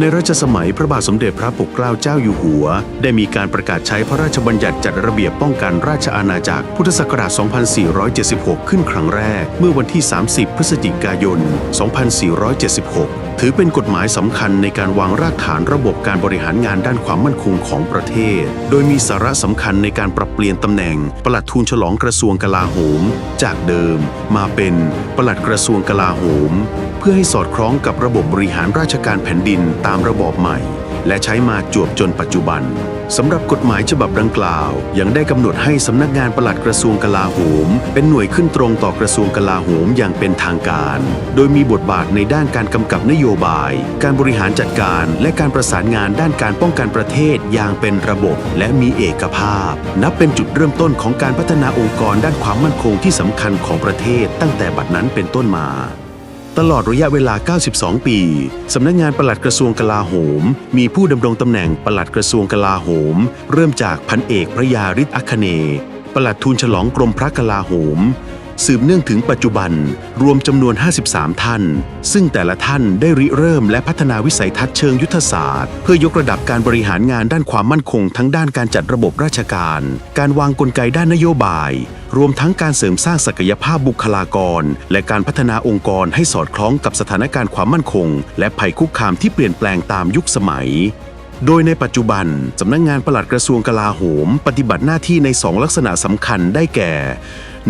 ในรัชสมัยพระบาทสมเด็จพระปกเกล้าเจ้าอยู่หัว ได้มีการประกาศใช้พระราชบัญญัติจัดระเบียบป้องกันราชอาณาจักรพุทธศักราช 2476 ขึ้นครั้งแรก เมื่อวันที่ 30 พฤศจิกายน 2476 ถือเป็นกฎหมายสำคัญในการวางรากฐานระบบการบริหารงานด้านความมั่นคงของประเทศ โดยมีสาระสำคัญในการปรับเปลี่ยนตำแหน่ง ปลัดทูลฉลองกระทรวงกลาโหม จากเดิม มาเป็นปลัดกระทรวงกลาโหม เพื่อให้สอดคล้องกับระบบบริหารราชการแผ่นดินตามระบอบใหม่ และใช้มาจวบจนปัจจุบันสำหรับกฎหมายฉบับดังกล่าว ยังได้กำหนดให้สำนักงานปลัดกระทรวงกลาโหม เป็นหน่วยขึ้นตรงต่อกระทรวงกลาโหมอย่างเป็นทางการ โดยมีบทบาทในด้านการกำกับนโยบาย การบริหารจัดการและการประสานงานด้านการป้องกันประเทศอย่างเป็นระบบและมีเอกภาพ นับเป็นจุดเริ่มต้นของการพัฒนาองค์กรด้านความมั่นคงที่สำคัญของประเทศตั้งแต่บัดนั้นเป็นต้นมา ตลอดระยะเวลา 92 ปี สำนักงานปลัดกระทรวงกลาโหม มีผู้ดำรงตำแหน่งปลัดกระทรวงกลาโหม เริ่มจากพันเอกพระยาฤทธิ์อัคเนย์ปลัดทูลฉลองกรมพระกลาโหม สืบเนื่องถึงปัจจุบันรวมจำนวน 53 ท่าน ซึ่งแต่ละท่านได้ริเริ่มและพัฒนาวิสัยทัศน์เชิงยุทธศาสตร์ เพื่อยกระดับการบริหารงานด้านความมั่นคง ทั้งด้านการจัดระบบราชการ การวางกลไกด้านนโยบาย รวมทั้งการเสริมสร้างศักยภาพบุคลากร และการพัฒนาองค์กรให้สอดคล้องกับสถานการณ์ความมั่นคง และภัยคุกคามที่เปลี่ยนแปลงตามยุคสมัยโดยในปัจจุบัน สำนักงงานปลัดกระทรวงกลาโหม ปฏิบัติหน้าที่ในสองลักษณะสำคัญได้แก่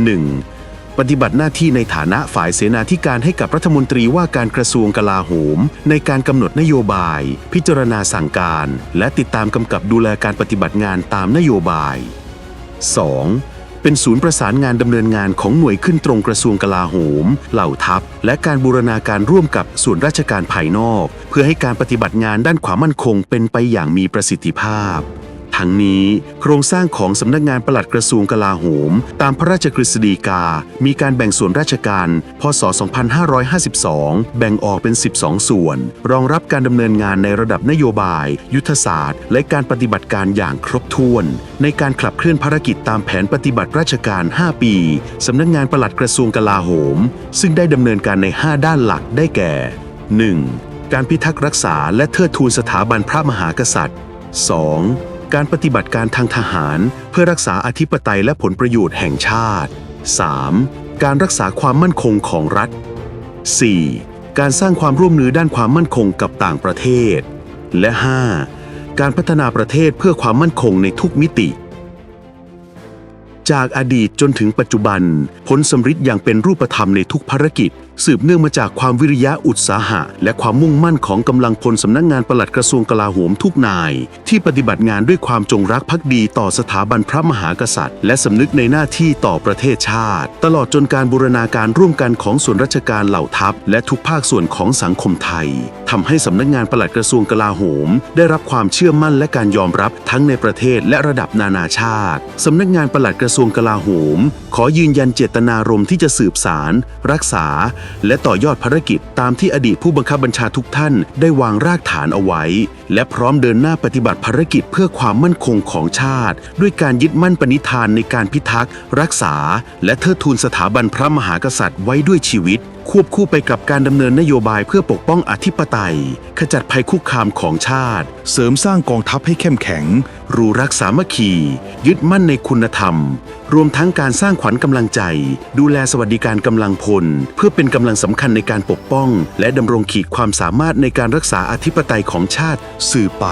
1. ปฏิบัติหน้าที่ในฐานะฝ่ายเสนาธิการให้กับรัฐมนตรีว่าการกระทรวงกลาโหม ในการกำหนดนโยบาย พิจารณาสั่งการ และติดตามกำกับดูแลการปฏิบัติงานตามนโยบาย 2. เป็นศูนย์ประสานงานดำเนินงานของหน่วยขึ้นตรงกระทรวงกลาโหม เหล่าทัพ และการบูรณาการร่วมกับส่วนราชการภายนอก เพื่อให้การปฏิบัติงานด้านความมั่นคงเป็นไปอย่างมีประสิทธิภาพ ทั้งนี้โครงสร้างของสำนักงานปลัดกระทรวงกลาโหม ตามพระราชกฤษฎีกา มีการแบ่งส่วนราชการ พศ 2552 แบ่งออกเป็น 12 ส่วน รองรับการดำเนินงานในระดับนโยบาย ยุทธศาสตร์ และการปฏิบัติการอย่างครบถ้วน ในการขับเคลื่อนภารกิจตามแผนปฏิบัติราชการ 5 ปีสำนักงานปลัดกระทรวงกลาโหม ซึ่งได้ดำเนินการใน 5 ด้านหลักได้แก่ 1. การพิทักษ์รักษาและเทิดทูนสถาบันพระมหากษัตริย์ 2. การปฏิบัติการทางทหารเพื่อรักษาอธิปไตยและผลประโยชน์แห่งชาติ 3. การรักษาความมั่นคงของรัฐ 4. การสร้างความร่วมมือด้านความมั่นคงกับต่างประเทศ และ 5. การพัฒนาประเทศเพื่อความมั่นคงในทุกมิติ จากอดีตจนถึงปัจจุบันผลสำฤทธิ์อย่างเป็นรูปธรรมในทุกภารกิจ สืบเนื่องมาจากความวิริยะอุตสาหะ และความมุ่งมั่นของกำลังพลสำนักงงานปลัดกระทรวงกลาโหมทุกนาย ที่ปฏิบัติงานด้วยความจงรักภักดีต่อสถาบันพระมหากษัตริย์ และสำนึกในหน้าที่ต่อประเทศชาติ ตลอดจนการบูรณาการร่วมกันของส่วนราชการเหล่าทัพ และทุกภาคส่วนของสังคมไทยทำให้สำนักงานปลัดกระทรวงกลาโหม ได้รับความเชื่อมั่นและการยอมรับทั้งในประเทศและระดับนานาชาติสำนักงานปลัดกระทรวงกลาโหม ขอยืนยันเจตนารมณ์ที่จะสืบสารรักษาและต่อยอดภารกิจตามที่อดีตผู้บังคับบัญชาทุกท่านได้วางรากฐานเอาไว้ และพร้อมเดินหน้าปฏิบัติภารกิจเพื่อความมั่นคงของชาติ ด้วยการยึดมั่นปณิธานในการพิทักษ์ รักษา และเทิดทูนสถาบันพระมหากษัตริย์ไว้ด้วยชีวิต ควบคู่ไปกับการดำเนินนโยบายเพื่อปกป้องอธิปไตย ขจัดภัยคุกคามของชาติ เสริมสร้างกองทัพให้เข้มแข็ง รูรักสามัคคี ยึดมั่นในคุณธรรม รวมทั้งการสร้างขวัญกำลังใจ ดูแลสวัสดิการกำลังพล เพื่อเป็นกำลังสำคัญในการปกป้อง และดำรงขีดความสามารถในการรักษาอธิปไตยของชาติสืบไป